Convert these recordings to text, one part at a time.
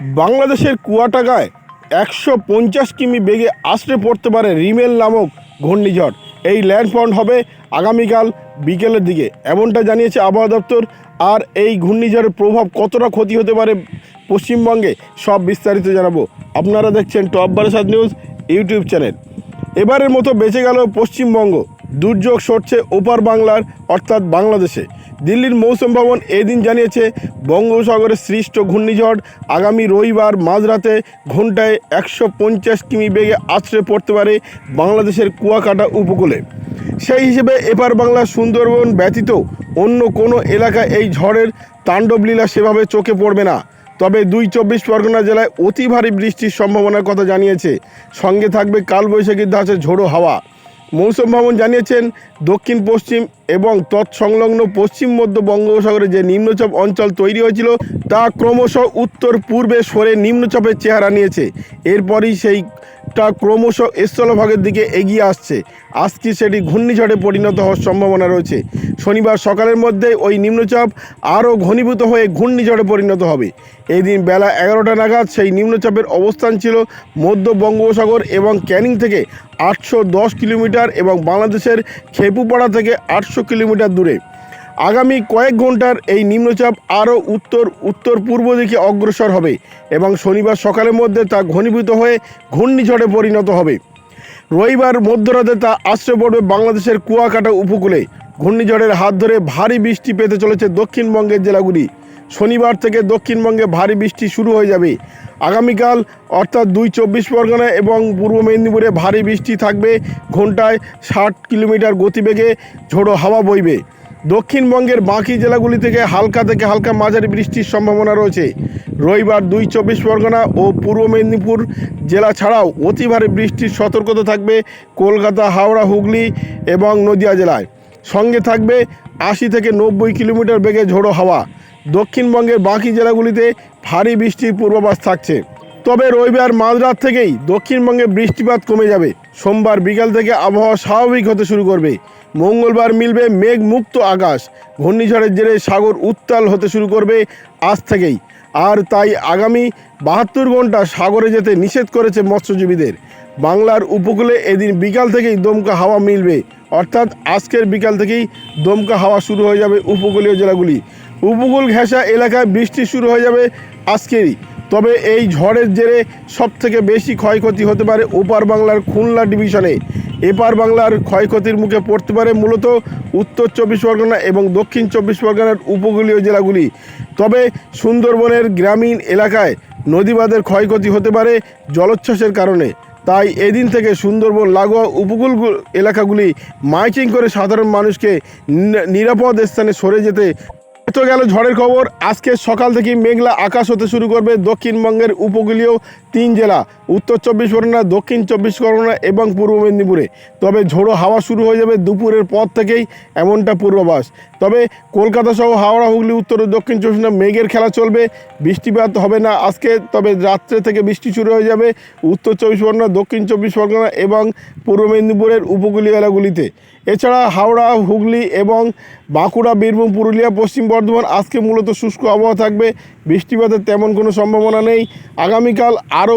বাংলাদেশের কুয়াটাগায় একশো পঞ্চাশ কিমি বেগে আছড়ে পড়তে পারে রিমেল নামক ঘূর্ণিঝড়। এই ল্যান্ডফন্ড হবে আগামীকাল বিকেলের দিকে, এমনটা জানিয়েছে আবহাওয়া দপ্তর। আর এই ঘূর্ণিঝড়ের প্রভাব কতটা ক্ষতি হতে পারে পশ্চিমবঙ্গে, সব বিস্তারিত জানাব। আপনারা দেখছেন top Barasat news YouTube channel. এবারের মতো বেঁচে গেল পশ্চিমবঙ্গ। দুর্যোগ সরছে ওপার বাংলার, অর্থাৎ বাংলাদেশে। দিল্লির মৌসুম ভবন এদিন জানিয়েছে, বঙ্গোপসাগরে সৃষ্ট ঘূর্ণিঝড় আগামী রবিবার মাঝরাতে ঘন্টায় একশো পঞ্চাশ কিমি বেগে আছড়ে পড়তে পারে বাংলাদেশের কুয়াকাটা উপকূলে। সেই হিসেবে এপার বাংলার সুন্দরবন ব্যতীত অন্য কোনো এলাকায় এই ঝড়ের তাণ্ডবলীলা সেভাবে চোখে পড়বে না। তবে দুই চব্বিশ পরগনা জেলায় অতি ভারী বৃষ্টির সম্ভাবনার কথা জানিয়েছে। সঙ্গে থাকবে কালবৈশাখীর ধাঁচে ঝোড়ো হাওয়া। মৌসুম ভবন জানিয়েছেন দক্ষিণ পশ্চিম এবং তৎসংলগ্ন পশ্চিম মধ্য বঙ্গোপসাগরে যে নিম্নচাপ অঞ্চল তৈরি হয়েছিল, তা ক্রমশ উত্তর পূর্বে সরে নিম্নচাপের চেহারা নিয়েছে। এরপরই সেইটা ক্রমশ স্থলভাগের দিকে এগিয়ে আসছে। আজকে সেটি ঘূর্ণিঝড়ে পরিণত হওয়ার সম্ভাবনা রয়েছে। শনিবার সকালের মধ্যে ওই নিম্নচাপ আরও ঘনীভূত হয়ে ঘূর্ণিঝড়ে পরিণত হবে। এই দিন বেলা এগারোটা নাগাদ সেই নিম্নচাপের অবস্থান ছিল মধ্য বঙ্গোপসাগর এবং ক্যানিং থেকে আটশো দশ কিলোমিটার এবং বাংলাদেশের খেপুপাড়া থেকে আটশো কিলোমিটার দূরে। আগামী কয়েক ঘণ্টার এই নিম্নচাপ আরও উত্তর উত্তর পূর্ব দিকে অগ্রসর হবে এবং শনিবার সকালের মধ্যে তা ঘনীভূত হয়ে ঘূর্ণিঝড়ে পরিণত হবে। রবিবার মধ্যরাতে তা আশ্রয় পড়বে বাংলাদেশের কুয়াকাটা উপকূলে। ঘূর্ণিঝড়ের হাত ধরে ভারী বৃষ্টি পেতে চলেছে দক্ষিণবঙ্গের জেলাগুলি। শনিবার থেকে দক্ষিণবঙ্গে ভারী বৃষ্টি শুরু হয়ে যাবে। আগামীকাল অর্থাৎ দুই চব্বিশ পরগনা এবং পূর্ব মেদিনীপুরে ভারী বৃষ্টি থাকবে। ঘন্টায় ষাট কিলোমিটার গতিবেগে ঝোড়ো হাওয়া বইবে। দক্ষিণবঙ্গের বাকি জেলাগুলি থেকে হালকা থেকে হালকা মাঝারি বৃষ্টির সম্ভাবনা রয়েছে। রবিবার দুই চব্বিশ পরগনা ও পূর্ব মেদিনীপুর জেলা ছাড়াও অতি ভারী বৃষ্টির সতর্কতা থাকবে। কলকাতা, হাওড়া, হুগলি এবং নদিয়া জেলায়। সঙ্গে থাকবে আশি থেকে নব্বই কিলোমিটার বেগে ঝোড়ো হাওয়া। দক্ষিণবঙ্গের বাকি জেলাগুলিতে ভারী বৃষ্টির পূর্বাভাস থাকছে। তবে রবিবার মাঝরাত থেকেই দক্ষিণবঙ্গে বৃষ্টিপাত কমে যাবে। সোমবার বিকাল থেকে আবহাওয়া স্বাভাবিক হতে শুরু করবে। মঙ্গলবার মিলবে মেঘ মুক্ত আকাশ। ঘূর্ণিঝড়ের জেরে সাগর উত্তাল হতে শুরু করবে আজ থেকেই। আর তাই আগামী বাহাত্তর ঘণ্টা সাগরে যেতে নিষেধ করেছে মৎস্যজীবীদের। বাংলার উপকূলে এদিন বিকাল থেকেই দমকা হাওয়া মিলবে। অর্থাৎ আজকের বিকাল থেকেই দমকা হাওয়া শুরু হয়ে যাবে উপকূলীয় জেলাগুলি। উপকূল ঘেঁষা এলাকায় বৃষ্টি শুরু হয়ে যাবে আজকেরই। তবে এই ঝড়ের জেরে সব থেকে বেশি ক্ষয়ক্ষতি হতে পারে ওপার বাংলার খুলনা ডিভিশনে। এপার বাংলার ক্ষয়ক্ষতির মুখে পড়তে পারে মূলত উত্তর চব্বিশ পরগনা এবং দক্ষিণ চব্বিশ পরগনার উপকূলীয় জেলাগুলি। তবে সুন্দরবনের গ্রামীণ এলাকায় নদীবাদের ক্ষয়ক্ষতি হতে পারে জলোচ্ছ্বাসের কারণে। তাই এদিন থেকে সুন্দরবন লাগোয়া উপকূল এলাকাগুলি মাইকিং করে সাধারণ মানুষকে নিরাপদ স্থানে সরে যেতে। এত গেল ঝড়ের খবর। আজকে সকাল থেকে মেঘলা আকাশ হতে শুরু করবে দক্ষিণবঙ্গের উপকূলীয় তিন জেলা, উত্তর চব্বিশ পরগনা, দক্ষিণ চব্বিশ পরগনা এবং পূর্ব মেদিনীপুরে। তবে ঝোড়ো হাওয়া শুরু হয়ে যাবে দুপুরের পর থেকেই এমনটা পূর্বাভাস। তবে কলকাতা সহ হাওড়া, হুগলি, উত্তর ও দক্ষিণ চব্বিশ মেঘের খেলা চলবে, বৃষ্টিপাত হবে না আজকে, তবে রাত্রে থেকে বৃষ্টি শুরু হয়ে যাবে উত্তর চব্বিশ পরগনা, দক্ষিণ চব্বিশ পরগনা এবং পূর্ব মেদিনীপুরের উপকূলীয় এলাকাগুলিতে। এছাড়া হাওড়া, হুগলি এবং বাঁকুড়া, বীরভূম, পুরুলিয়া, পশ্চিম বর্ধমান আজকে মূলত শুষ্ক আবহাওয়া থাকবে, বৃষ্টিপাতের তেমন কোনো সম্ভাবনা নেই। আগামীকাল আরও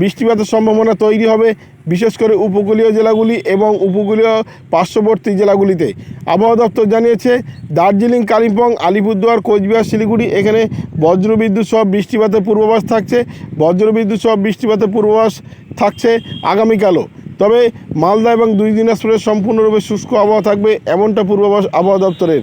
বৃষ্টিপাতের সম্ভাবনা তৈরি হবে, বিশেষ করে উপকূলীয় জেলাগুলি এবং উপকূলীয় পার্শ্ববর্তী জেলাগুলিতে। আবহাওয়া দপ্তর জানিয়েছে, দার্জিলিং, কালিম্পং, আলিপুরদুয়ার, কোচবিহার, শিলিগুড়ি এখানে বজ্রবিদ্যুৎ সহ বৃষ্টিপাতের পূর্বাভাস থাকছে। বজ্রবিদ্যুৎ সহ বৃষ্টিপাতের পূর্বাভাস থাকছে আগামীকালও। তবে মালদা এবং দুই দিনাজপুরের সম্পূর্ণরূপে শুষ্ক আবহাওয়া থাকবে, এমনটা পূর্বাভাস আবহাওয়া দপ্তরের।